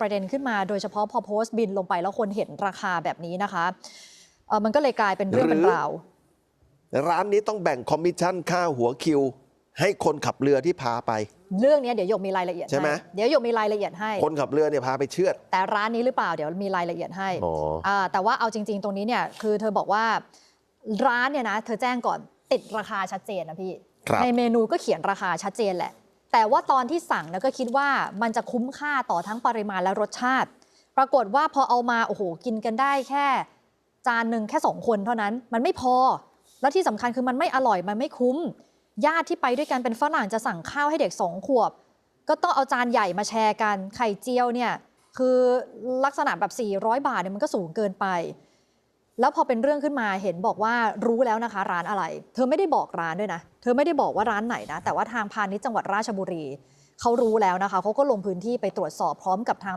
ประเด็นขึ้นมา โดยเฉพาะพอโพสต์บินลงไปแล้วคนเห็นราคาแบบนี้นะคะเอ่อมันก็เลยกลายเป็นเรื่องเป็นราว ร้านนี้ต้องแบ่งคอมมิชชั่นค่าหัวคิว ให้คนขับเรือที่พาไป เรื่องนี้เดี๋ยวหยกมีรายละเอียดใช่ไหมเดี๋ยวหยกมีรายละเอียดให้ คนขับเรือเนี่ยพาไปเชือด แต่ร้านนี้หรือเปล่าเดี๋ยวมีรายละเอียดให้อ๋ออ่าแต่ว่าเอาจริง ๆ ตรงนี้เนี่ยคือเธอบอกว่าร้านเนี่ยนะเธอแจ้งก่อนติดราคาชัดเจนนะพี่ครับในเมนูก็เขียนราคาชัดเจนแหละ แต่ว่าตอนที่สั่งเนี่ยก็คิดว่ามันจะคุ้มค่าต่อทั้งปริมาณและรสชาติ ปรากฏว่าพอเอามาโอ้โหกินกันได้แค่ จานหนึ่งแค่สองคนเท่านั้น มันไม่พอ แล้วที่สำคัญคือมันไม่อร่อยมันไม่คุ้ม ญาติที่ไปด้วยกันเป็นฝรั่งจะสั่งข้าวให้เด็กสองขวบ ก็ต้องเอาจานใหญ่มาแชร์กันไข่เจียวเนี่ยคือลักษณะแบบ 400 บาทเนี่ยมันก็สูงเกินไป แล้วพอเป็นเรื่องขึ้นมาเห็นบอกว่ารู้แล้วนะคะ ร้านอะไร เธอไม่ได้บอกร้านด้วยนะ เธอไม่ได้บอกว่าร้านไหนนะ แต่ว่าทางพาณิชย์จังหวัดราชบุรี เขารู้แล้วนะคะเขาก็ลงพื้นที่ไปตรวจสอบพร้อมกับทาง